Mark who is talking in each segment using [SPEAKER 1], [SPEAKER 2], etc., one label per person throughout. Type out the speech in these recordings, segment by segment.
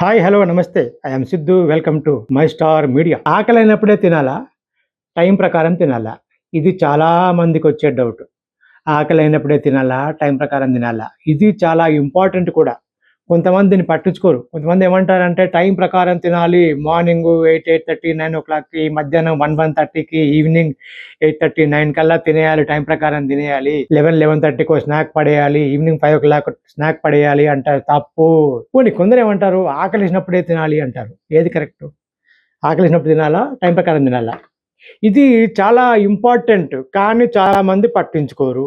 [SPEAKER 1] Hi hello నమస్తే. I'm Siddhu. Welcome to my star media ఆకలి అయినప్పుడే తినాలా? టైం ప్రకారం తినాలా? ఇది చాలా మందికి వచ్చే డౌట్ ఆకలి అయినప్పుడే తినాలా? టైం ప్రకారం తినాలా? ఇది చాలా ఇంపార్టెంట్ కూడా. కొంతమంది దీన్ని పట్టించుకోరు. కొంతమంది ఏమంటారంటే టైం ప్రకారం తినాలి. Morning eight eight thirty nine ఓ క్లాక్కి మధ్యాహ్నం వన్ వన్ థర్టీకి ఈవినింగ్ ఎయిట్ థర్టీ నైన్ కల్లా తినేయాలి. టైం ప్రకారం తినేయాలి. లెవెన్ లెవెన్ థర్టీకి స్నాక్ పడేయాలి. Evening five o'clock snack పడేయాలి అంటారు. తప్పు. పోనీ కొందరు ఏమంటారు ఆకలిసినప్పుడే తినాలి అంటారు. ఏది కరెక్ట్? ఆకలిసినప్పుడు తినాలా? టైం ప్రకారం తినాలా? ఇది చాలా ఇంపార్టెంట్ కానీ చాలామంది పట్టించుకోరు.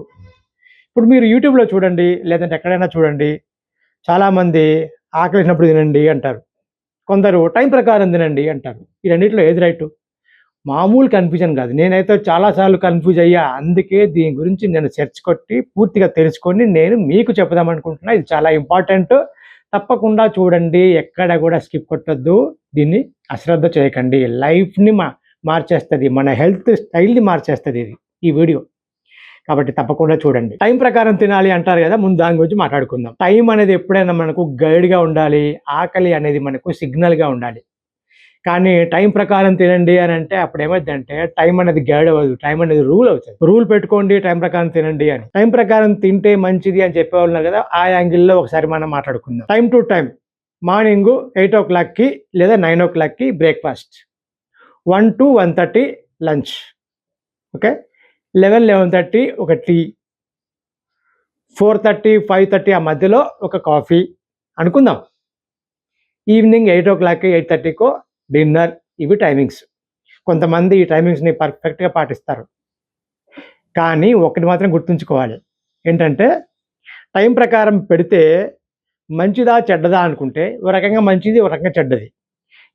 [SPEAKER 1] ఇప్పుడు మీరు యూట్యూబ్లో చూడండి లేదంటే ఎక్కడైనా చూడండి చాలామంది ఆకలిసినప్పుడు తినండి అంటారు. కొందరు టైం ప్రకారం తినండి అంటారు. ఈ రెండిట్లో ఏది రైట్? మామూలు కన్ఫ్యూజన్ కాదు. నేనైతే చాలాసార్లు కన్ఫ్యూజ్ అయ్యా. అందుకే దీని గురించి నేను సెర్చ్ కొట్టి పూర్తిగా తెలుసుకొని నేను మీకు చెప్దాం అనుకుంటున్నా. ఇది చాలా ఇంపార్టెంట్. తప్పకుండా చూడండి. ఎక్కడ కూడా స్కిప్ కొట్టద్దు. దీన్ని అశ్రద్ధ చేయకండి. లైఫ్ని మా మార్చేస్తుంది. మన హెల్త్ స్టైల్ని మార్చేస్తుంది ఇది. ఈ వీడియో. కాబట్టి తప్పకుండా చూడండి. టైం ప్రకారం తినాలి అంటారు కదా ముందు దాని గురించి మాట్లాడుకుందాం. టైం అనేది ఎప్పుడైనా మనకు గైడ్గా ఉండాలి ఆకలి అనేది మనకు సిగ్నల్గా ఉండాలి. కానీ టైం ప్రకారం తినండి అని అంటే అప్పుడు ఏమైందంటే టైం అనేది గైడ్ అవ్వదు టైం అనేది రూల్ అవుతుంది. రూల్ పెట్టుకోండి టైం ప్రకారం తినండి అని. టైం ప్రకారం తింటే మంచిది అని చెప్పేవాళ్ళు కదా ఆ యాంగిల్లో ఒకసారి మనం మాట్లాడుకుందాం. Time to time morning eight ఓ క్లాక్కి లేదా నైన్ ఓ క్లాక్కి breakfast one to one thirty lunch okay eleven eleven thirty ఒక tea. Four thirty five thirty ఆ మధ్యలో ఒక కాఫీ. అనుకుందాం. Evening eight o'clock eight థర్టీకో డిన్నర్. ఇవి టైమింగ్స్. కొంతమంది ఈ టైమింగ్స్ని పర్ఫెక్ట్గా పాటిస్తారు. కానీ ఒకటి మాత్రం గుర్తుంచుకోవాలి. ఏంటంటే టైం ప్రకారం పెడితే మంచిదా చెడ్డదా అనుకుంటే ఒక రకంగా మంచిది ఒక రకంగా చెడ్డది.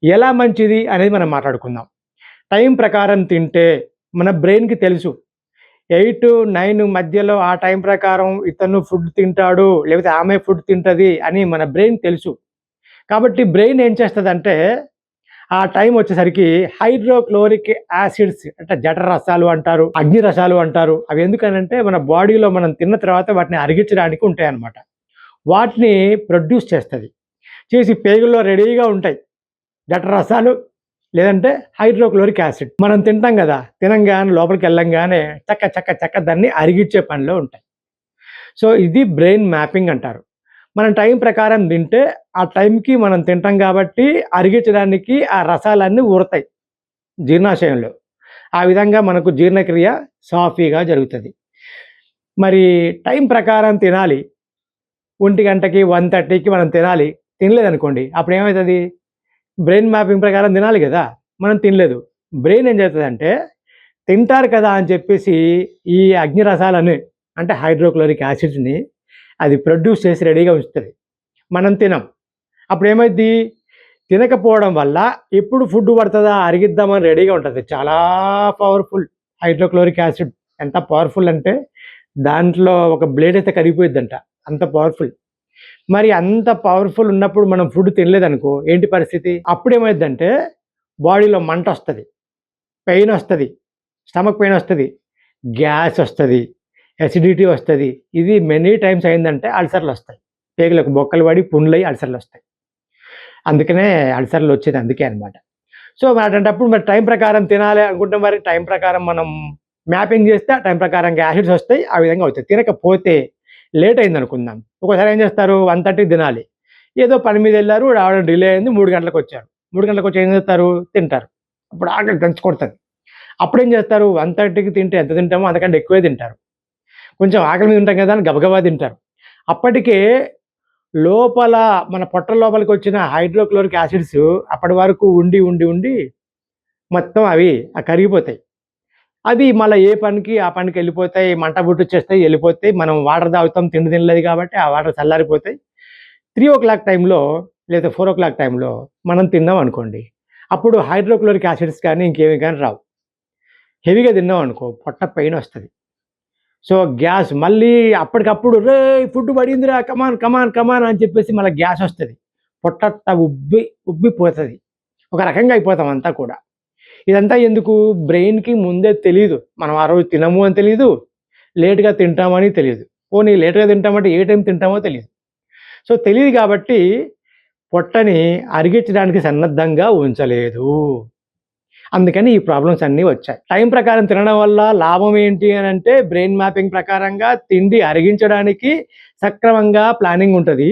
[SPEAKER 1] ఎలా మంచిది అనేది మనం మాట్లాడుకుందాం. టైం ప్రకారం తింటే మన బ్రెయిన్కి తెలుసు ఎయిట్ నైన్ మధ్యలో ఆ టైం ప్రకారం ఇతను ఫుడ్ తింటాడు లేకపోతే ఆమె ఫుడ్ తింటుంది అని మన బ్రెయిన్ తెలుసు. కాబట్టి బ్రెయిన్ ఏం చేస్తుంది ఆ టైం వచ్చేసరికి హైడ్రోక్లోరిక్ యాసిడ్స్ అంటే జఠర రసాలు అంటారు అగ్ని రసాలు అంటారు అవి ఎందుకనంటే మన బాడీలో మనం తిన్న తర్వాత వాటిని అరిగించడానికి ఉంటాయి అన్నమాట వాటిని ప్రొడ్యూస్ చేస్తుంది. చేసి పేగుల్లో రెడీగా ఉంటాయి. జఠర రసాలు లేదంటే హైడ్రోక్లోరిక్ యాసిడ్. మనం తింటాం కదా తినంగానే లోపలికి వెళ్ళంగానే చక్క చక్క చక్క దాన్ని అరిగించే పనిలో ఉంటాయి. సో ఇది బ్రెయిన్ మ్యాపింగ్ అంటారు. మనం టైం ప్రకారం తింటే ఆ టైంకి మనం తింటాం కాబట్టి అరిగించడానికి ఆ రసాలన్నీ ఊరతాయి జీర్ణాశయంలో. ఆ విధంగా మనకు జీర్ణక్రియ సాఫీగా జరుగుతుంది. మరి టైం ప్రకారం తినాలి. ఒంటి గంటకి వన్ థర్టీకి మనం తినాలి. తినలేదనుకోండి అప్పుడు ఏమవుతుంది బ్రెయిన్ మ్యాపింగ్ ప్రకారం తినాలి కదా? మనం తినలేదు. బ్రెయిన్ ఏం చేస్తుందంటే తింటారు కదా అని చెప్పేసి ఈ అగ్ని రసాలని అంటే హైడ్రోక్లోరిక్ యాసిడ్ని అది ప్రొడ్యూస్ చేసి రెడీగా ఉంచుతుంది. మనం తినం. అప్పుడు ఏమైంది తినకపోవడం వల్ల ఎప్పుడు ఫుడ్ పడుతుందా అరిగిద్దామని రెడీగా ఉంటుంది. చాలా పవర్ఫుల్ హైడ్రోక్లోరిక్ యాసిడ్ ఎంత పవర్ఫుల్ అంటే దాంట్లో ఒక బ్లేడ్ అయితే కరిగిపోయిద్దంట. అంత పవర్ఫుల్ మరి అంత పవర్ఫుల్ ఉన్నప్పుడు మనం ఫుడ్ తినలేదనుకో ఏంటి పరిస్థితి? అప్పుడు ఏమైందంటే బాడీలో మంట వస్తుంది. పెయిన్ వస్తుంది. స్టమక్ పెయిన్ వస్తుంది. గ్యాస్ వస్తుంది. ఎసిడిటీ వస్తుంది. ఇది మెనీ టైమ్స్ అయిందంటే అల్సర్లు వస్తాయి. పేగులకు బొక్కలు పడి పుండ్లై అల్సర్లు వస్తాయి. అందుకనే అల్సర్లు వచ్చేది అందుకే అనమాట సో మరి అటువంటిప్పుడు మరి టైం ప్రకారం తినాలి అనుకుంటే మరి టైం ప్రకారం మనం మ్యాపింగ్ చేస్తే ఆ టైం ప్రకారం యాసిడ్స్ వస్తాయి ఆ విధంగా అవుతాయి. తినకపోతే లేట్ అయింది అనుకుందాం. ఒకసారి ఏం చేస్తారు? వన్ థర్టీ తినాలి. ఏదో పని మీద వెళ్ళారు రావడం డిలే అయింది మూడు గంటలకు వచ్చారు. మూడు గంటలకు వచ్చి ఏం చేస్తారు? తింటారు. అప్పుడు ఆకలి దంచి కొడుతుంది అప్పుడు ఏం చేస్తారు? వన్ థర్టీకి తింటే ఎంత తింటామో అంతకంటే ఎక్కువే తింటారు. కొంచెం ఆకలి మీద ఉంటాం కదా అని గబగబా తింటారు. అప్పటికే లోపల మన పొట్ట లోపలికి వచ్చిన హైడ్రోక్లోరిక్ యాసిడ్స్ అప్పటి వరకు ఉండి ఉండి ఉండి మొత్తం అవి ఆ కరిగిపోతాయి. అవి మళ్ళీ ఏ పనికి ఆ పనికి వెళ్ళిపోతాయి మంట బుట్టుచ్చేస్తాయి వెళ్ళిపోతాయి. మనం వాటర్ తాగుతాం తిండి తినలేదు కాబట్టి ఆ వాటర్ చల్లారిపోతాయి. త్రీ ఓ క్లాక్ టైంలో లేదా ఫోర్ ఓ క్లాక్ టైంలో మనం తిన్నాం అనుకోండి. అప్పుడు హైడ్రోక్లోరిక్ యాసిడ్స్ కానీ ఇంకేమి కానీ రావు. హెవీగా తిన్నాం అనుకో పొట్ట పెయిన్ వస్తుంది. సో గ్యాస్ మళ్ళీ అప్పటికప్పుడు రే food పడిందిరా come on come on come on అని చెప్పేసి మళ్ళీ గ్యాస్ వస్తుంది. పొట్ట ఉబ్బి ఉబ్బిపోతుంది. ఒక రకంగా అయిపోతాం అంతా కూడా. ఇదంతా ఎందుకు? బ్రెయిన్కి ముందే తెలియదు మనం ఆ రోజు తినము అని తెలియదు లేట్గా తింటామని తెలియదు పోనీ లేట్గా తింటామంటే ఏ టైం తింటామో తెలియదు సో తెలియదు కాబట్టి పొట్టని అరిగించడానికి సన్నద్ధంగా ఉంచలేదు. అందుకని ఈ ప్రాబ్లమ్స్ అన్నీ వచ్చాయి. టైం ప్రకారం తినడం వల్ల లాభం ఏంటి అని అంటే బ్రెయిన్ మ్యాపింగ్ ప్రకారంగా తిండి అరిగించడానికి సక్రమంగా ప్లానింగ్ ఉంటుంది.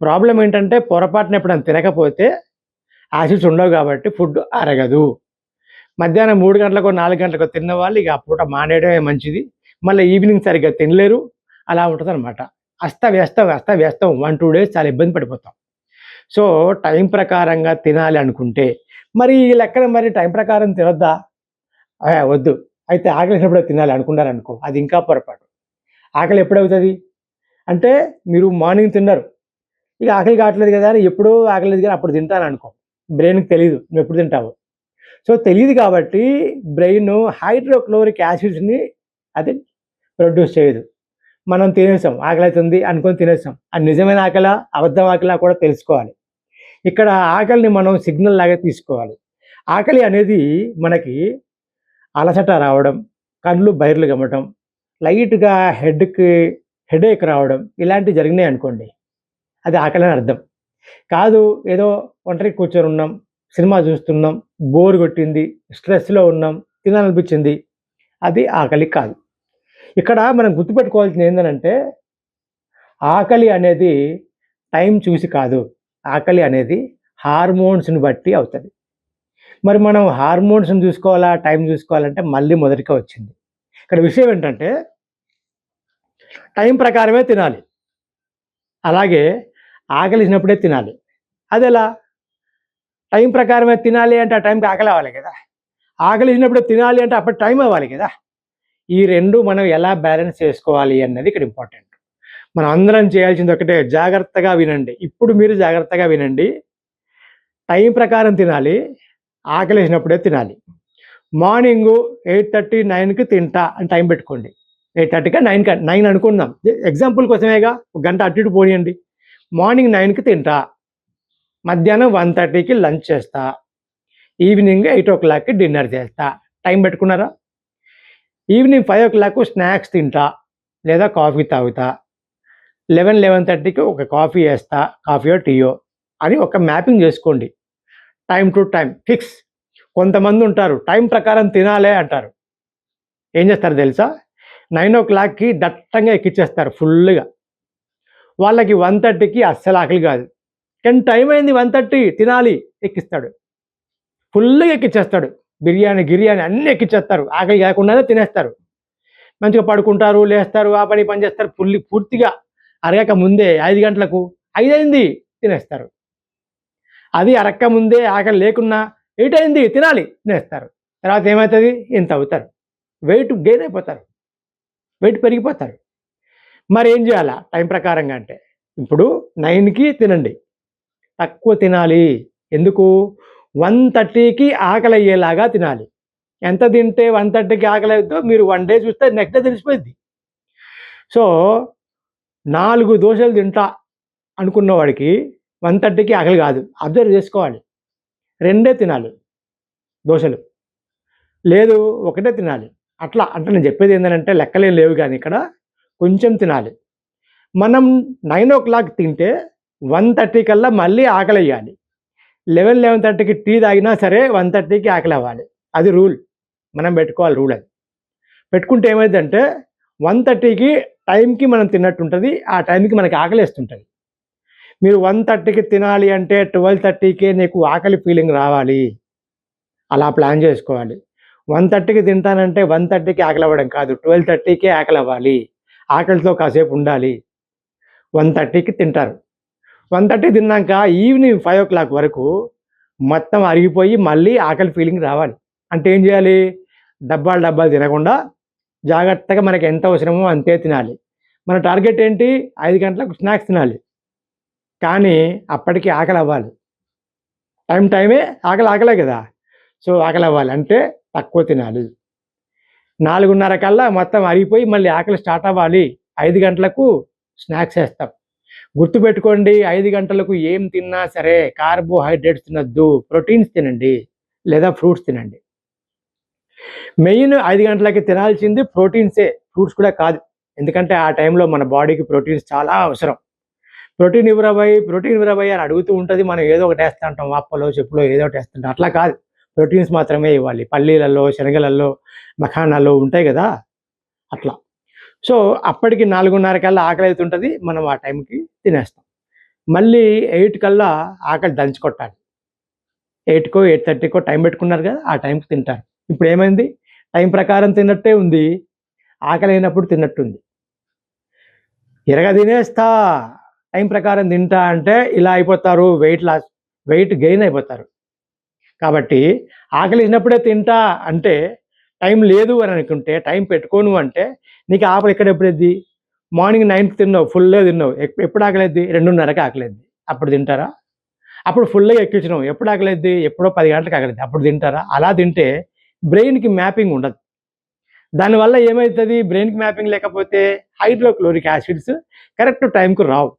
[SPEAKER 1] ప్రాబ్లం ఏంటంటే పొరపాటున ఎప్పుడైనా తినకపోతే యాసిడ్స్ ఉండవు కాబట్టి ఫుడ్ అరగదు. మధ్యాహ్నం మూడు గంటలకు నాలుగు గంటలకు తిన్న వాళ్ళు ఇక ఆ పూట మానేయడమే మంచిది. మళ్ళీ ఈవినింగ్ సరిగ్గా తినలేరు. అలా ఉంటుంది అనమాట అస్తవ్యస్తం అస్తవ్యస్తం. వన్ టూ డేస్ చాలా ఇబ్బంది పడిపోతాం. సో టైం ప్రకారంగా తినాలి అనుకుంటే మరి ఈ లెక్కన మరి టైం ప్రకారం తినొద్దా? వద్దు. అయితే ఆకలిసినప్పుడు తినాలి అనుకున్నారనుకో అది ఇంకా పొరపాటు. ఆకలి ఎప్పుడవుతుంది? అంటే మీరు మార్నింగ్ తిన్నారు. ఇక ఆకలి కావట్లేదు కదా అని ఎప్పుడో ఆకలి లేదు కానీ అప్పుడు తింటాను అనుకో బ్రెయిన్కి తెలియదు నువ్వు ఎప్పుడు తింటావు. సో తెలియదు కాబట్టి బ్రెయిన్ హైడ్రోక్లోరిక్ యాసిడ్స్ని అది ప్రొడ్యూస్ చేయదు. మనం తినేసాం ఆకలి అవుతుంది అనుకొని తినేసాం. అది నిజమైన ఆకల అబద్ధం ఆకలా కూడా తెలుసుకోవాలి. ఇక్కడ ఆకలిని మనం సిగ్నల్ లాగా తీసుకోవాలి. ఆకలి అనేది మనకి అలసట రావడం కళ్ళు బైర్లు గమ్మటం లైట్గా హెడ్కి హెడేక్ రావడం ఇలాంటివి జరిగినాయి అనుకోండి అది ఆకలి అని అర్థం. కాదు ఏదో ఒంటరి కూర్చొని ఉన్నాం సినిమా చూస్తున్నాం బోర్ కొట్టింది స్ట్రెస్లో ఉన్నాం తినాలనిపించింది. అది ఆకలి కాదు. ఇక్కడ మనం గుర్తుపెట్టుకోవాల్సింది ఏంటంటే ఆకలి అనేది టైం చూసి కాదు ఆకలి అనేది హార్మోన్స్ని బట్టి అవుతుంది. మరి మనం హార్మోన్స్ని చూసుకోవాలా టైం చూసుకోవాలంటే మళ్ళీ మొదటిగా వచ్చింది. ఇక్కడ విషయం ఏంటంటే టైం ప్రకారమే తినాలి. అలాగే ఆకలిసినప్పుడే తినాలి. అది ఎలా టైం ప్రకారమే తినాలి అంటే ఆ టైంకి ఆకలి అవ్వాలి కదా. ఆకలిసినప్పుడే తినాలి అంటే అప్పుడు టైం అవ్వాలి కదా. ఈ రెండు మనం ఎలా బ్యాలెన్స్ చేసుకోవాలి అన్నది ఇక్కడ ఇంపార్టెంట్. మనం అందరం చేయాల్సింది ఒకటే జాగ్రత్తగా వినండి. ఇప్పుడు మీరు జాగ్రత్తగా వినండి. టైం ప్రకారం తినాలి ఆకలిసినప్పుడే తినాలి. మార్నింగ్ ఎయిట్ థర్టీ నైన్కి తింటా అని టైం పెట్టుకోండి. ఎయిట్ థర్టీగా నైన్కి? నైన్ అనుకుందాం. ఎగ్జాంపుల్ కోసమేగా? ఒక గంట అటు ఇటు పోనీయండి. మార్నింగ్ నైన్కి తింటా. మధ్యాహ్నం వన్ థర్టీకి లంచ్ చేస్తా. ఈవినింగ్ ఎయిట్ ఓ క్లాక్కి డిన్నర్ చేస్తా. టైం పెట్టుకున్నారా? Evening five o'clock snacks తింటా. లేదా కాఫీ తాగుతా. లెవెన్ లెవెన్ థర్టీకి ఒక కాఫీ వేస్తా. కాఫీయో టీయో అని ఒక మ్యాపింగ్ చేసుకోండి. Time to time. ఫిక్స్. కొంతమంది ఉంటారు టైం ప్రకారం తినాలే అంటారు. ఏం చేస్తారు తెలుసా? నైన్ ఓ క్లాక్కి దట్టంగా ఎక్కిచ్చేస్తారు ఫుల్గా వాళ్ళకి వన్ థర్టీకి అస్సలు ఆకలి కాదు. కానీ టైం అయింది వన్ థర్టీ తినాలి ఎక్కిస్తాడు. ఫుల్గా ఎక్కిచ్చేస్తాడు. బిర్యానీ గిర్యానీ అన్నీ ఎక్కిచ్చేస్తారు. ఆకలి కాకుండానే తినేస్తారు. మంచిగా పడుకుంటారు లేస్తారు ఆ పని పని చేస్తారు. ఫుల్లి పూర్తిగా అరగక ముందే ఐదు గంటలకు ఐదు అయింది తినేస్తారు. అది అరక్క ముందే ఆకలి లేకున్నా ఎయిటైంది అయింది తినాలి తినేస్తారు. తర్వాత ఏమవుతుంది? ఇంత అవుతారు. వెయిట్ గెయిన్ అయిపోతారు. వెయిట్ పెరిగిపోతారు. మరి ఏం చేయాలా? టైం ప్రకారంగా అంటే. ఇప్పుడు నైన్కి తినండి. తక్కువ తినాలి. ఎందుకు? వన్ థర్టీకి ఆకలి అయ్యేలాగా తినాలి. ఎంత తింటే వన్ థర్టీకి ఆకలి అవుతుందో మీరు వన్ డే చూస్తే నెక్స్ట్ డే తెలిసిపోయింది సో నాలుగు దోశలు తింటా అనుకున్నవాడికి వన్ థర్టీకి ఆకలి కాదు. అబ్జర్వ్ చేసుకోవాలి. రెండే తినాలి దోశలు. లేదు ఒకటే తినాలి. అట్లా. అంటే నేను చెప్పేది ఏంటంటే లెక్కలేం లేవు కానీ ఇక్కడ కొంచెం తినాలి. మనం నైన్ ఓ క్లాక్ తింటే వన్ థర్టీ కల్లా మళ్ళీ ఆకలి వేయాలి లెవెన్ లెవెన్ థర్టీకి టీ తాగినా సరే వన్ థర్టీకి ఆకలి అవ్వాలి అది రూల్. మనం పెట్టుకోవాలి రూల్ అది. పెట్టుకుంటే ఏమైందంటే వన్ థర్టీకి టైంకి మనం తిన్నట్టు ఉంటుంది ఆ టైంకి మనకి ఆకలి వేస్తుంటుంది మీరు వన్ థర్టీకి తినాలి అంటే ట్వెల్వ్ థర్టీకే నీకు ఆకలి ఫీలింగ్ రావాలి. అలా ప్లాన్ చేసుకోవాలి. వన్ థర్టీకి తింటానంటే వన్ థర్టీకి ఆకలి అవ్వడం కాదు ట్వెల్వ్ థర్టీకే ఆకలి అవ్వాలి ఆకలితో కాసేపు ఉండాలి. వన్ థర్టీకి తింటారు. వన్ థర్టీ తిన్నాక ఈవినింగ్ ఫైవ్ ఓ క్లాక్ వరకు మొత్తం అరిగిపోయి మళ్ళీ ఆకలి ఫీలింగ్ రావాలి. అంటే ఏం చేయాలి? డబ్బాలు డబ్బాలు తినకుండా జాగ్రత్తగా మనకి ఎంత అవసరమో అంతే తినాలి. మన టార్గెట్ ఏంటి? ఐదు గంటలకు స్నాక్స్ తినాలి. కానీ అప్పటికి ఆకలి అవ్వాలి. టైం టైమే ఆకలి ఆకలే కదా. సో ఆకలి అవ్వాలి. అంటే తక్కువ తినాలి. నాలుగున్నర కల్లా మొత్తం అరిగిపోయి మళ్ళీ ఆకలి స్టార్ట్ అవ్వాలి. ఐదు గంటలకు స్నాక్స్ వేస్తాం గుర్తుపెట్టుకోండి ఐదు గంటలకు ఏం తిన్నా సరే కార్బోహైడ్రేట్స్ తినద్దు. ప్రోటీన్స్ తినండి లేదా ఫ్రూట్స్ తినండి. మెయిన్ ఐదు గంటలకి తినాల్సింది ప్రోటీన్సే ఫ్రూట్స్ కూడా కాదు. ఎందుకంటే ఆ టైంలో మన బాడీకి ప్రోటీన్స్ చాలా అవసరం. ప్రోటీన్ ఇవ్వరాబాయి ప్రోటీన్ ఇవ్వరాబాయి అని అడుగుతూ ఉంటుంది. మనం ఏదో ఒకటి వేస్తూ ఉంటాం. వాప్పలో చెప్పులో ఏదో ఒకటి వేస్తుంటాం అట్లా కాదు. ప్రోటీన్స్ మాత్రమే ఇవ్వాలి. పల్లీలలో శనగలలో మఖానాల్లో ఉంటాయి కదా? అట్లా. సో అప్పటికి నాలుగున్నర కల్లా ఆకలి అవుతుంటుంది. మనం ఆ టైంకి తినేస్తాం. మళ్ళీ ఎయిట్ కల్లా ఆకలి దంచుకొట్టాలి ఎయిట్కో ఎయిట్ థర్టీకో టైం పెట్టుకున్నారు కదా ఆ టైంకి తింటారు. ఇప్పుడు ఏమైంది? టైం ప్రకారం తిన్నట్టే ఉంది. ఆకలి అయినప్పుడు తిన్నట్టుంది. ఎరగ తినేస్తా. టైం ప్రకారం తింటా అంటే ఇలా అయిపోతారు. వెయిట్ లాస్ వెయిట్ గెయిన్ అయిపోతారు. కాబట్టి ఆకలిసినప్పుడే తింటా అంటే టైం లేదు అని అనుకుంటే టైం పెట్టుకోను అంటే నీకు ఆకలి ఎక్కడ ఎప్పుడెద్ది మార్నింగ్ నైన్కి తిన్నావు ఫుల్గా తిన్నావు ఎప్పుడు ఆకలిద్ది? రెండున్నరకి ఆకలిద్ది. అప్పుడు తింటారా? అప్పుడు ఫుల్గా ఎక్కించినావు ఎప్పుడు ఆకలిద్ది? ఎప్పుడో పది గంటలకు ఆకలిద్ది. అప్పుడు తింటారా? అలా తింటే బ్రెయిన్కి మ్యాపింగ్ ఉండదు. దానివల్ల ఏమవుతుంది బ్రెయిన్కి మ్యాపింగ్ లేకపోతే హైడ్రోక్లోరిక్ యాసిడ్స్ కరెక్ట్ టైంకు రావు.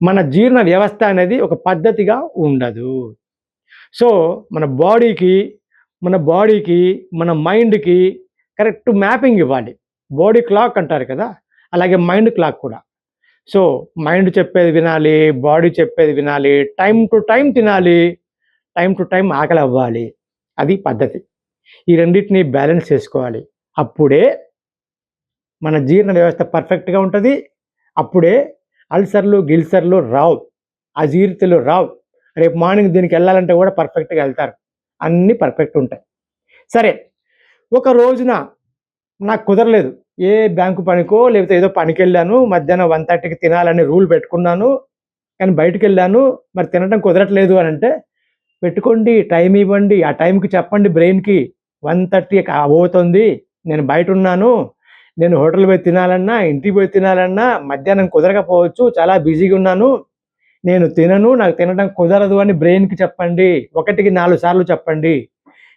[SPEAKER 1] మన జీర్ణ వ్యవస్థ అనేది ఒక పద్ధతిగా ఉండదు. సో మన బాడీకి మన బాడీకి మన మైండ్కి కరెక్ట్ మ్యాపింగ్ ఇవ్వాలి. బాడీ క్లాక్ అంటారు కదా అలాగే మైండ్ క్లాక్ కూడా. సో మైండ్ చెప్పేది వినాలి బాడీ చెప్పేది వినాలి టైం టు టైం తినాలి టైం టు టైం ఆకలి అవ్వాలి. అది పద్ధతి. ఈ రెండింటిని బ్యాలెన్స్ చేసుకోవాలి. అప్పుడే మన జీర్ణ వ్యవస్థ పర్ఫెక్ట్గా ఉంటుంది. అప్పుడే అల్సర్లు గిల్సర్లు రావు. అజీర్తులు రావు. రేపు మార్నింగ్ దీనికి వెళ్ళాలంటే కూడా పర్ఫెక్ట్గా వెళ్తారు. అన్నీ పర్ఫెక్ట్ ఉంటాయి. సరే ఒక రోజున నాకు కుదరలేదు. ఏ బ్యాంకు పనికో లేకపోతే ఏదో పనికి వెళ్ళాను మధ్యాహ్నం వన్ థర్టీకి తినాలని రూల్ పెట్టుకున్నాను కానీ బయటకు వెళ్ళాను మరి తినడం కుదరట్లేదు అని అంటే పెట్టుకోండి టైం ఇవ్వండి ఆ టైంకి చెప్పండి బ్రెయిన్కి వన్ థర్టీ అవుతుంది నేను బయట ఉన్నాను నేను హోటల్ పోయి తినాలన్నా ఇంటికి పోయి తినాలన్నా మధ్యాహ్నం కుదరకపోవచ్చు చాలా బిజీగా ఉన్నాను నేను తినను నాకు తినడం కుదరదు అని బ్రెయిన్కి చెప్పండి. ఒకటికి నాలుగు సార్లు చెప్పండి.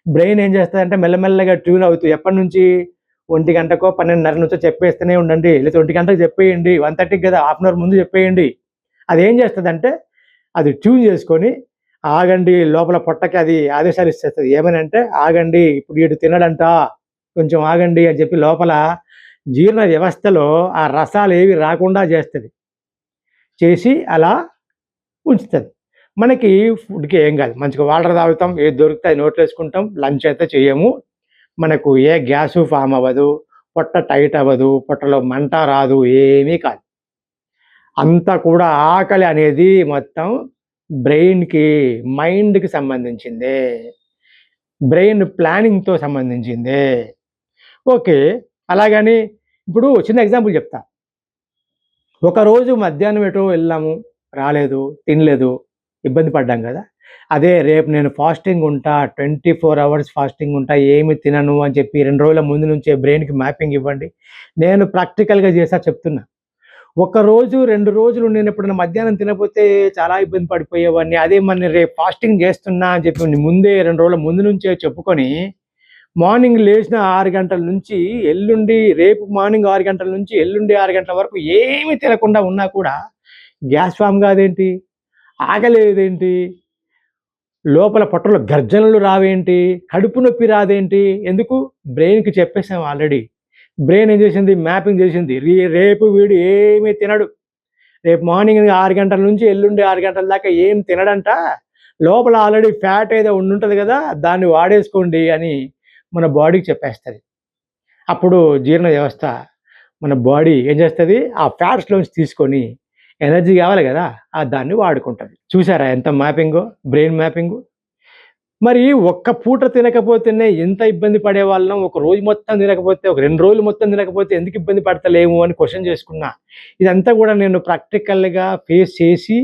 [SPEAKER 1] బ్రెయిన్ ఏం చేస్తుందంటే మెల్లమెల్లగా ట్యూన్ అవుతూ ఎప్పటి నుంచి? ఒంటి గంటకో పన్నెండున్నర నుంచో చెప్పేస్తూనే ఉండండి. లేదా ఒంటి గంటకు చెప్పేయండి. వన్ థర్టీకి కదా హాఫ్ అన్ అవర్ ముందు చెప్పేయండి. అది ఏం చేస్తుందంటే అది ట్యూన్ చేసుకొని ఆగండి లోపల పొట్టకి అది ఆదేశాలు ఇచ్చేస్తుంది. ఏమని అంటే ఆగండి ఇప్పుడు వీడు తినడంట కొంచెం ఆగండి అని చెప్పి లోపల జీర్ణ వ్యవస్థలో ఆ రసాలు ఏవి రాకుండా చేస్తుంది. చేసి అలా ఉంచుతుంది. మనకి ఫుడ్కి ఏం కాదు. మంచిగా వాటర్ తాగుతాం ఏది దొరికితే అది నోట్లో వేసుకుంటాం లంచ్ అయితే చేయము. మనకు ఏ గ్యాసు ఫామ్ అవ్వదు పొట్ట టైట్ అవ్వదు పొట్టలో మంట రాదు ఏమీ కాదు. అంతా కూడా ఆకలి అనేది మొత్తం బ్రెయిన్కి మైండ్కి సంబంధించిందే. బ్రెయిన్ ప్లానింగ్తో సంబంధించిందే. ఓకే. అలాగని ఇప్పుడు చిన్న ఎగ్జాంపుల్ చెప్తా. ఒకరోజు మధ్యాహ్నం ఎటో వెళ్ళాము. రాలేదు తినలేదు ఇబ్బంది పడ్డాం కదా. అదే రేపు నేను ఫాస్టింగ్ ఉంటా ట్వంటీ ఫోర్ అవర్స్ ఫాస్టింగ్ ఉంటా ఏమి తినను అని చెప్పి రెండు రోజుల ముందు నుంచే బ్రెయిన్కి మ్యాపింగ్ ఇవ్వండి. నేను ప్రాక్టికల్గా చేసా చెప్తున్నా. ఒక రోజు రెండు రోజులు నేను ఎప్పుడైనా మధ్యాహ్నం తినకపోతే చాలా ఇబ్బంది పడిపోయేవాడిని. అదే మరి రేపు ఫాస్టింగ్ చేస్తున్నా అని చెప్పి ముందే రెండు రోజుల ముందు నుంచే చెప్పుకొని మార్నింగ్ లేచిన ఆరు గంటల నుంచి ఎల్లుండి రేపు మార్నింగ్ ఆరు గంటల నుంచి ఎల్లుండి ఆరు గంటల వరకు ఏమీ తినకుండా ఉన్నా కూడా గ్యాస్ ఫామ్ కాదేంటి? ఆగలేదేంటి? లోపల పొట్టలో గర్జనలు రావేంటి? కడుపు నొప్పి రాదేంటి? ఎందుకు? బ్రెయిన్కి చెప్పేసాం ఆల్రెడీ. బ్రెయిన్ ఏం చేసింది? మ్యాపింగ్ చేసింది. రే- రేపు వీడు ఏమీ తినడు. రేపు మార్నింగ్ ఆరు గంటల నుంచి ఎల్లుండి ఆరు గంటల దాకా ఏం తినడంట. లోపల ఆల్రెడీ ఫ్యాట్ ఏదో ఉండుంటుంది కదా దాన్ని వాడేసుకోండి అని మన బాడీకి చెప్పేస్తుంది. అప్పుడు జీర్ణ వ్యవస్థ మన బాడీ ఏం చేస్తుంది? ఆ ఫ్యాట్స్లోంచి తీసుకొని ఎనర్జీ కావాలి కదా ఆ దాన్ని వాడుకుంటుంది చూసారా ఎంత మ్యాపింగ్? Brain mapping. మరి ఒక్క పూట తినకపోతేనే ఎంత ఇబ్బంది పడే వాళ్ళం? ఒక రోజు మొత్తం తినకపోతే ఒక రెండు రోజులు మొత్తం తినకపోతే ఎందుకు ఇబ్బంది పడతలేము అని క్వశ్చన్ చేసుకున్నా. ఇదంతా కూడా నేను ప్రాక్టికల్గా ఫేస్ చేసి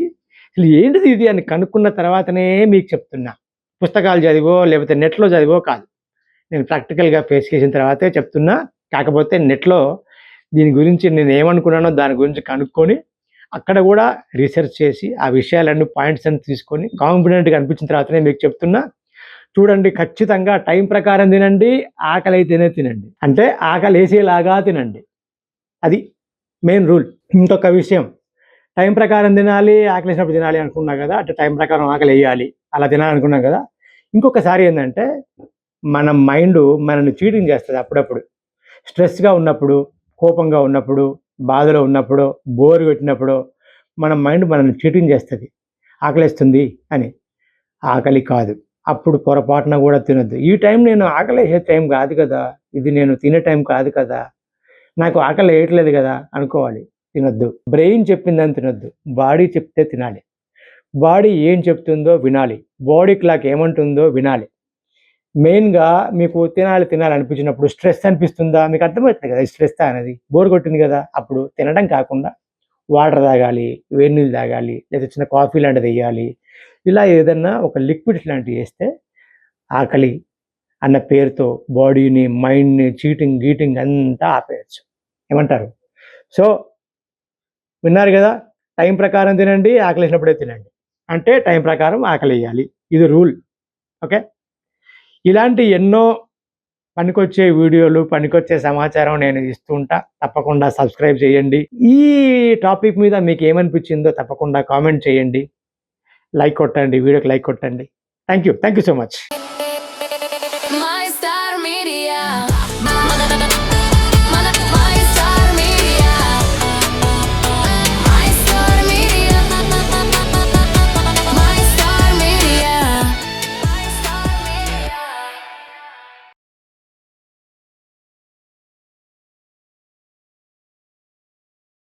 [SPEAKER 1] అసలు ఏంటిది ఇది అని కనుక్కున్న తర్వాతనే మీకు చెప్తున్నా. పుస్తకాలు చదివో లేకపోతే నెట్లో చదివో కాదు. నేను ప్రాక్టికల్గా ఫేస్ చేసిన తర్వాతే చెప్తున్నా. కాకపోతే నెట్లో దీని గురించి నేను ఏమనుకున్నానో దాని గురించి కనుక్కొని అక్కడ కూడా రీసెర్చ్ చేసి ఆ విషయాలన్నీ పాయింట్స్ అన్ని తీసుకొని కాన్ఫిడెంట్గా అనిపించిన తర్వాతనే మీకు చెప్తున్నా. చూడండి ఖచ్చితంగా టైం ప్రకారం తినండి ఆకలి అయితేనే తినండి. అంటే ఆకలి వేసేలాగా తినండి. అది మెయిన్ రూల్ ఇంకొక విషయం. టైం ప్రకారం తినాలి ఆకలి వేసినప్పుడు తినాలి అనుకున్నాం కదా అంటే టైం ప్రకారం ఆకలి వేయాలి అలా తినాలనుకున్నాం కదా. ఇంకొకసారి ఏంటంటే మన మైండ్ మనల్ని చీటింగ్ చేస్తుంది అప్పుడప్పుడు. స్ట్రెస్గా ఉన్నప్పుడు కోపంగా ఉన్నప్పుడు బాధలో ఉన్నప్పుడు బోరు పెట్టినప్పుడు మన మైండ్ మనల్ని చీటింగ్ చేస్తుంది. ఆకలిస్తుంది అని. ఆకలి కాదు. అప్పుడు పొరపాటున కూడా తినొద్దు. ఈ టైం నేను ఆకలి వేసే టైం కాదు కదా. ఇది నేను తినే టైం కాదు కదా. నాకు ఆకలి వేయట్లేదు కదా అనుకోవాలి. తినొద్దు. బ్రెయిన్ చెప్పిందని తినొద్దు. బాడీ చెప్తే తినాలి. బాడీ ఏం చెప్తుందో వినాలి. బాడీ క్లాక్ ఏమంటుందో వినాలి. మెయిన్గా మీకు తినాలి తినాలనిపించినప్పుడు స్ట్రెస్ అనిపిస్తుందా? మీకు అర్థమవుతుంది కదా స్ట్రెస్ అనేది. బోర్ కొట్టింది కదా అప్పుడు తినడం కాకుండా వాటర్ తాగాలి వేడి నీళ్ళు తాగాలి లేదా చిన్న కాఫీ లాంటిది వేయాలి ఇలా ఏదన్నా ఒక లిక్విడ్స్ లాంటివి వేస్తే ఆకలి అన్న పేరుతో బాడీని మైండ్ని చీటింగ్ గీటింగ్ అంతా ఆపేయచ్చు. ఏమంటారు? సో విన్నారు కదా టైం ప్రకారం తినండి ఆకలి వేసినప్పుడే తినండి. అంటే టైం ప్రకారం ఆకలి వేయాలి. ఇది రూల్. ఓకే? ఇలాంటి ఎన్నో పనికొచ్చే వీడియోలు పనికొచ్చే సమాచారం నేను ఇస్తుంటా. తప్పకుండా సబ్స్క్రైబ్ చేయండి. ఈ టాపిక్ మీద మీకు ఏమనిపించిందో తప్పకుండా కామెంట్ చేయండి. లైక్ కొట్టండి వీడియోకి లైక్ కొట్టండి. Thank you thank you so much.